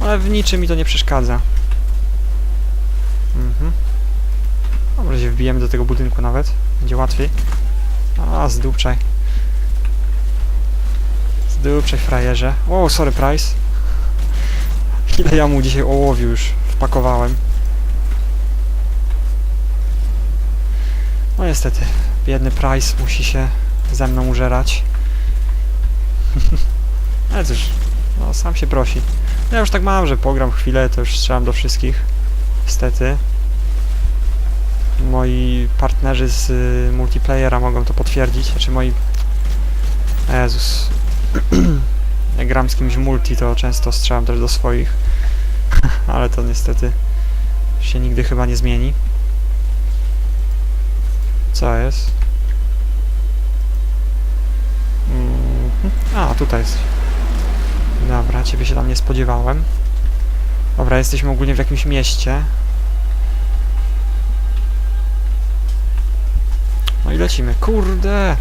Ale w niczym mi to nie przeszkadza. Mhm. A może się wbijemy do tego budynku nawet. Będzie łatwiej. A, zdupczaj. Zdupczaj, frajerze. O, sorry, Price. Ile ja mu dzisiaj ołowiu już wpakowałem. No niestety, biedny Price musi się ze mną użerać. Ale cóż, no sam się prosi. Ja już tak mam, że pogram chwilę, to już strzelam do wszystkich. Niestety. Moi partnerzy z y, multiplayera mogą to potwierdzić, znaczy moi... Jezus. Jak gram z kimś multi, to często strzelam też do swoich. Ale to niestety się nigdy chyba nie zmieni. Co jest? Mhm. A, tutaj jest. Dobra, ciebie się tam nie spodziewałem. Dobra, jesteśmy ogólnie w jakimś mieście. No i lecimy. Kurde!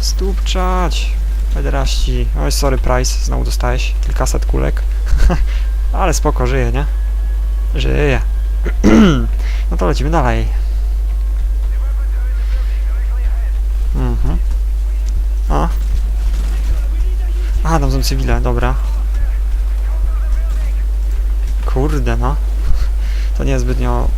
Stupczać! Pederaści. Oj, sorry, Price. Znowu dostałeś kilkaset kulek. Ale spoko, żyje, nie? Żyje. no to lecimy dalej. Mhm. A? A, tam są cywile, dobra. Kurde, no. To niezbytnio...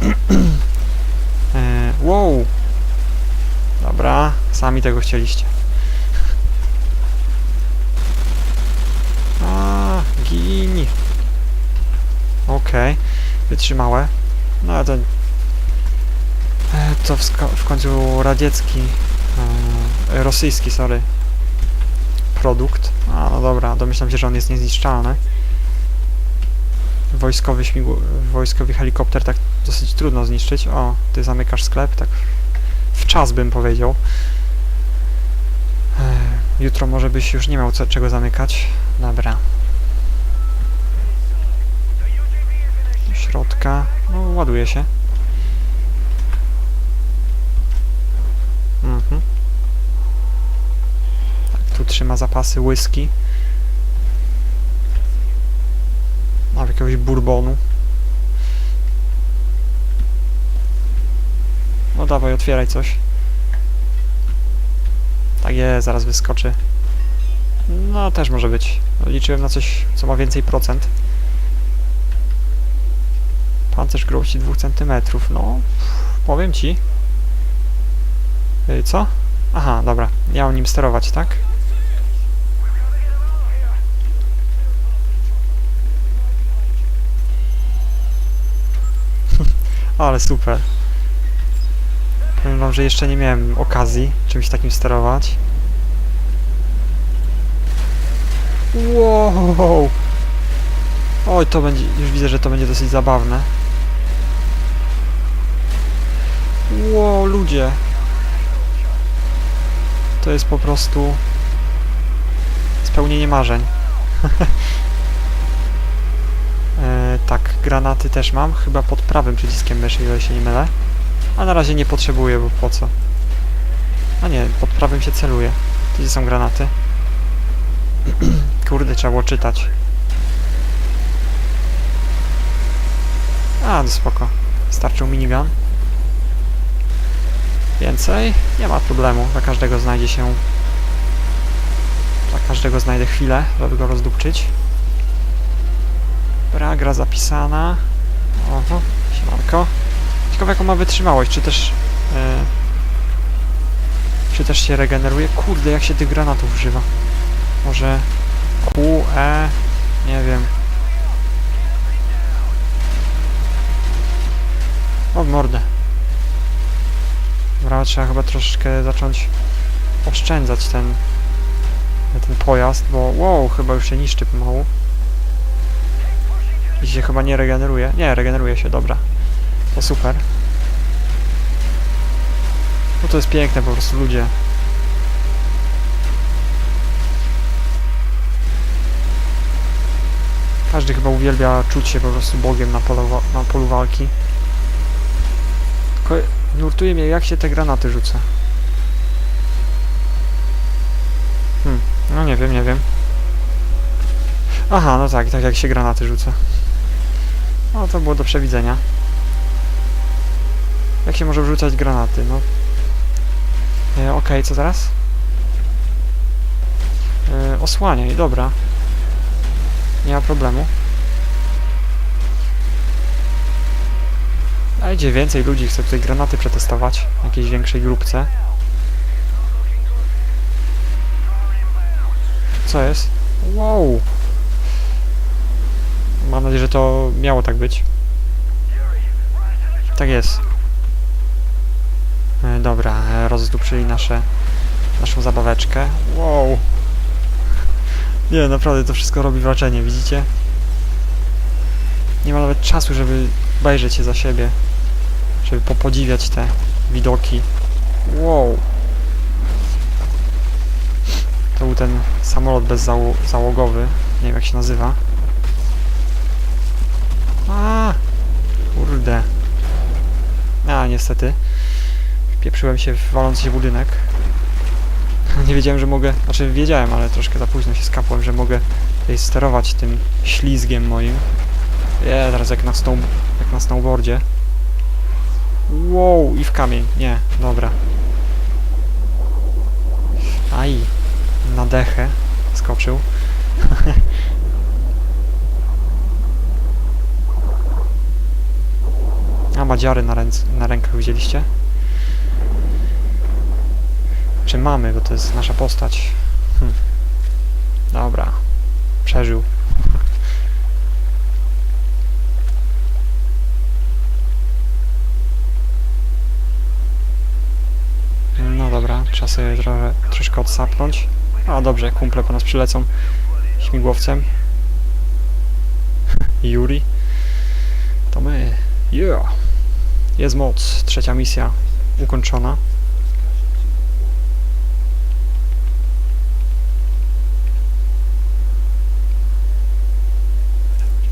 e, wow! Dobra, sami tego chcieliście. A, gini. Okej, wytrzymałe. No ale to... E, to w, w końcu radziecki... E, rosyjski, sorry. Produkt. A, no dobra, domyślam się, że on jest niezniszczalny. Wojskowy śmigł... Wojskowy helikopter tak dosyć trudno zniszczyć. O, ty zamykasz sklep, tak w czas bym powiedział. Jutro może byś już nie miał co, czego zamykać. Dobra. Do środka. No, ładuje się. Mhm. Tak, tu trzyma zapasy whisky. Mam jakiegoś bourbonu. No dawaj, otwieraj coś. Tak jest, zaraz wyskoczy. No, też może być. Liczyłem na coś, co ma więcej procent. Pancerz grubości 2 cm. No, powiem ci. Yy, co? Aha, dobra. Ja mam nim sterować, tak? Ale super. Powiem wam, że jeszcze nie miałem okazji czymś takim sterować. Wow! Oj, to będzie, już widzę, że to będzie dosyć zabawne. Wow, ludzie! To jest po prostu spełnienie marzeń. tak, granaty też mam, chyba pod prawym przyciskiem myszy, ile się nie mylę. A na razie nie potrzebuję, bo po co? A nie, pod prawym się celuje. Gdzie są granaty? Kurde, trzeba było czytać. A, no spoko. Starczył minigun. Więcej? Nie ma problemu. Dla każdego znajdzie się... Dla każdego znajdę chwilę, żeby go rozdupczyć. Dobra, gra zapisana. Oho, siemanko. Ciekawe jaką ma wytrzymałość, czy też... e, czy też się regeneruje? Kurde, jak się tych granatów używa. Może... Q, E... Nie wiem. O, mordę. Dobra, trzeba chyba troszeczkę zacząć oszczędzać ten... ten pojazd, bo wow, chyba już się niszczy pomału. I się chyba nie regeneruje. Nie, regeneruje się, dobra. To super. No to jest piękne po prostu, ludzie. Każdy chyba uwielbia czuć się po prostu Bogiem na polu, na polu walki. Nurtuje mnie, jak się te granaty rzuca. Hmm, no nie wiem, nie wiem. Aha, no tak, tak jak się granaty rzuca. No to było do przewidzenia. Jak się może wrzucać granaty? No. E, Okej, co teraz? E, osłaniaj, dobra. Nie ma problemu. A idzie więcej ludzi, chce tutaj granaty przetestować w jakiejś większej grupce. Co jest? Wow! Mam nadzieję, że to miało tak być. Tak jest. E, dobra, rozdupczyli nasze, naszą zabaweczkę. Wow! Nie, naprawdę to wszystko robi wrażenie, widzicie? Nie ma nawet czasu, żeby obejrzeć się za siebie. Żeby popodziwiać te widoki. Wow! To był ten samolot bezzałogowy. Nie wiem jak się nazywa. A, kurde. A, niestety. Pieprzyłem się w walący się budynek. Nie wiedziałem, że mogę... Znaczy wiedziałem, ale troszkę za późno się skapłem, że mogę tutaj sterować tym ślizgiem moim. Je, teraz jak na, snow... jak na snowboardzie. Wow, i w kamień. Nie, dobra. Aj, na dechę skoczył. A, ma dziary na, ręc na rękach, widzieliście? Czy mamy, bo to jest nasza postać. Hm. Dobra. Przeżył. No dobra, trzeba sobie trochę, troszkę odsapnąć. A dobrze, kumple po nas przylecą śmigłowcem. Yuri. To my. Yeah. Jest moc. Trzecia misja ukończona.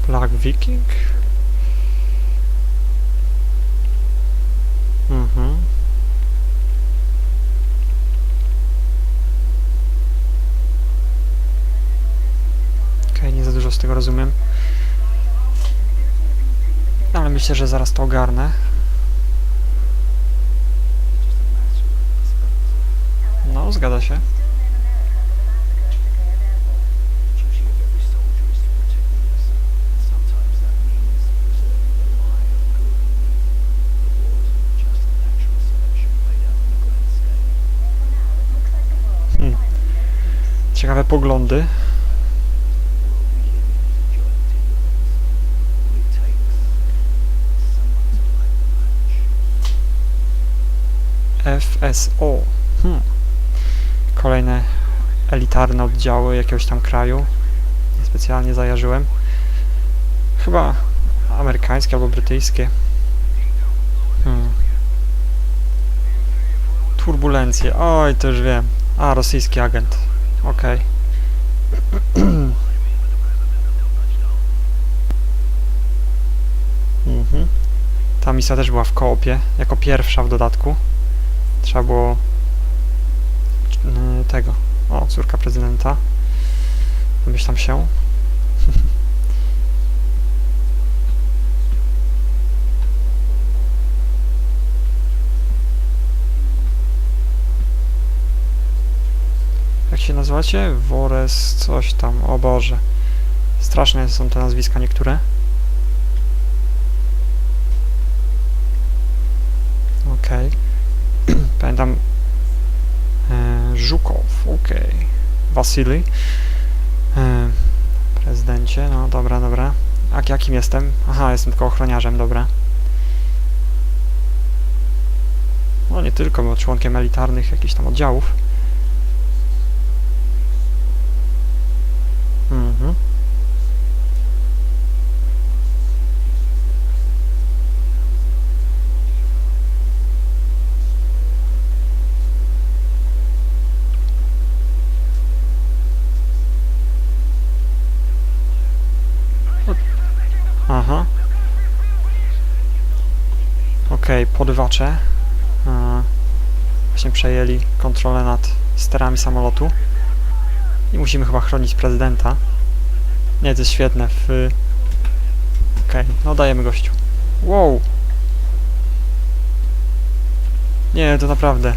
Black Viking? Mhm. Okej, nie za dużo z tego rozumiem. Ale myślę, że zaraz to ogarnę. A grand scale. Hmm. Ciekawe poglądy. FSO. Hmm. Kolejne elitarne oddziały jakiegoś tam kraju. Specjalnie zajarzyłem. Chyba amerykańskie albo brytyjskie. Hmm. Turbulencje. Oj, to już wiem. A, rosyjski agent. Okej. mhm. Ta misja też była w koopie, jako pierwsza w dodatku. Trzeba było tego. O, córka prezydenta. Domyślam się. Jak się nazywacie? Wores coś tam. O Boże. Straszne są te nazwiska niektóre. Okej. Pamiętam Wasili. E, prezydencie, no dobra, dobra. A jakim jestem? Aha, jestem tylko ochroniarzem, dobra. No nie tylko, bo członkiem elitarnych jakichś tam oddziałów. Mhm. Aha. Okej, podwacze. E, Właśnie przejęli kontrolę nad sterami samolotu. I musimy chyba chronić prezydenta. Nie, to jest świetne. W... Okej, no dajemy gościu. Wow! Nie, to naprawdę.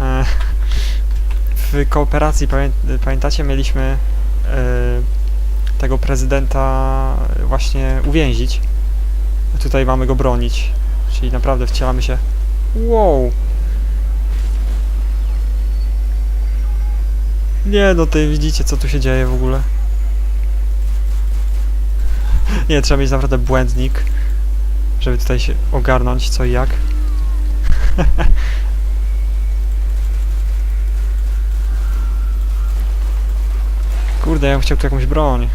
E, w kooperacji, pamię pamiętacie, mieliśmy e, tego prezydenta właśnie uwięzić. Tutaj mamy go bronić. Czyli naprawdę wcielamy się. Wow! Nie, no tutaj widzicie, co tu się dzieje w ogóle. Nie, trzeba mieć naprawdę błędnik, żeby tutaj się ogarnąć co i jak. Kurde, ja bym chciał tu jakąś broń.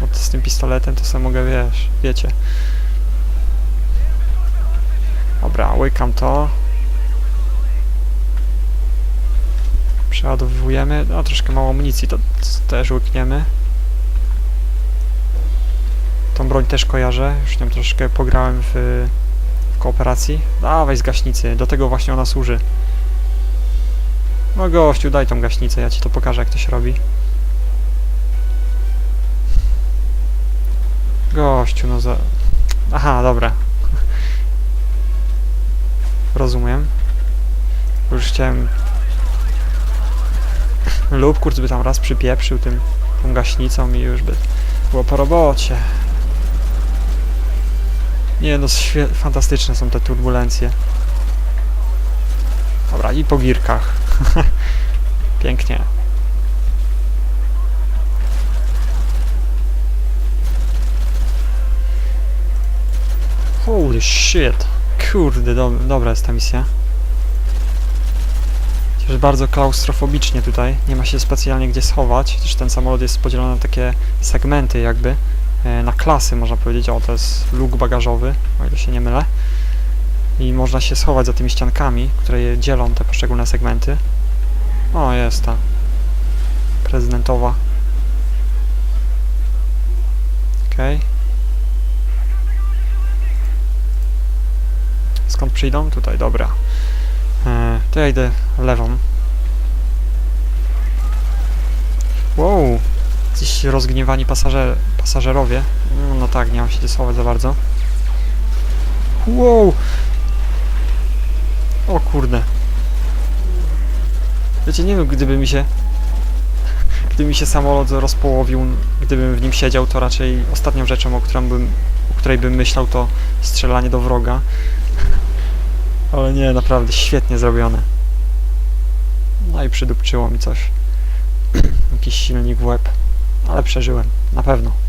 Bo z tym pistoletem to sobie mogę, wiesz, wiecie. Dobra, łykam to. Przeładowujemy. No, troszkę mało amunicji, to też łykniemy. Tą broń też kojarzę, już nią troszkę pograłem w, w kooperacji. Dawaj z gaśnicy, do tego właśnie ona służy. No gościu, daj tą gaśnicę, ja ci to pokażę jak to się robi. Gościu, no za... Aha, dobra. Rozumiem. Już chciałem... Lub kurt by tam raz przypieprzył tym, tą gaśnicą i już by było po robocie. Nie no, fantastyczne są te turbulencje. Dobra, i po girkach. Pięknie. Holy shit. Kurde, do, dobra jest ta misja. Chociaż bardzo klaustrofobicznie tutaj. Nie ma się specjalnie gdzie schować. Chociaż ten samolot jest podzielony na takie segmenty jakby. e, Na klasy można powiedzieć. O, to jest luk bagażowy, o ile się nie mylę. I można się schować za tymi ściankami, które dzielą te poszczególne segmenty. O, jest ta prezydentowa. Okej. Skąd przyjdą? Tutaj, dobra. E, to ja idę lewą. Wow! Jacyś rozgniewani pasażer, pasażerowie. No, no tak, nie mam się gdzie schować za bardzo. Wow! O kurde. Wiecie, nie wiem, gdyby mi się... Gdyby mi się samolot rozpołowił, gdybym w nim siedział, to raczej ostatnią rzeczą, o, bym, o której bym myślał, to strzelanie do wroga. Ale nie, naprawdę świetnie zrobione. No i przydupczyło mi coś. Jakiś silnik w łeb. Ale przeżyłem, na pewno.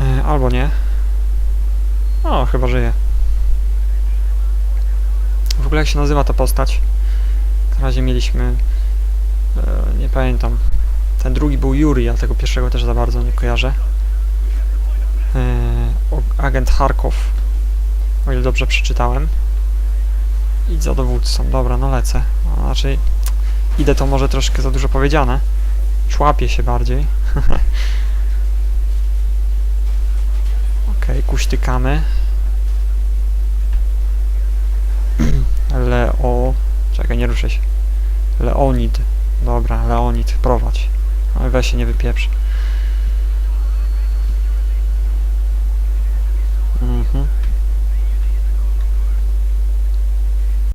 E, Albo nie. O, chyba żyje. W ogóle jak się nazywa ta postać? W razie mieliśmy... E, nie pamiętam. Ten drugi był Yuri, a tego pierwszego też za bardzo nie kojarzę. Agent Harkow. O ile dobrze przeczytałem. Idź za dowódcą. Dobra, no lecę. A raczej idę to może troszkę za dużo powiedziane. Człapię się bardziej. Okej, kuśtykamy. Leo... Czekaj, nie ruszę się. Leonid. Dobra, Leonid, prowadź. Ale weź się nie wypieprz.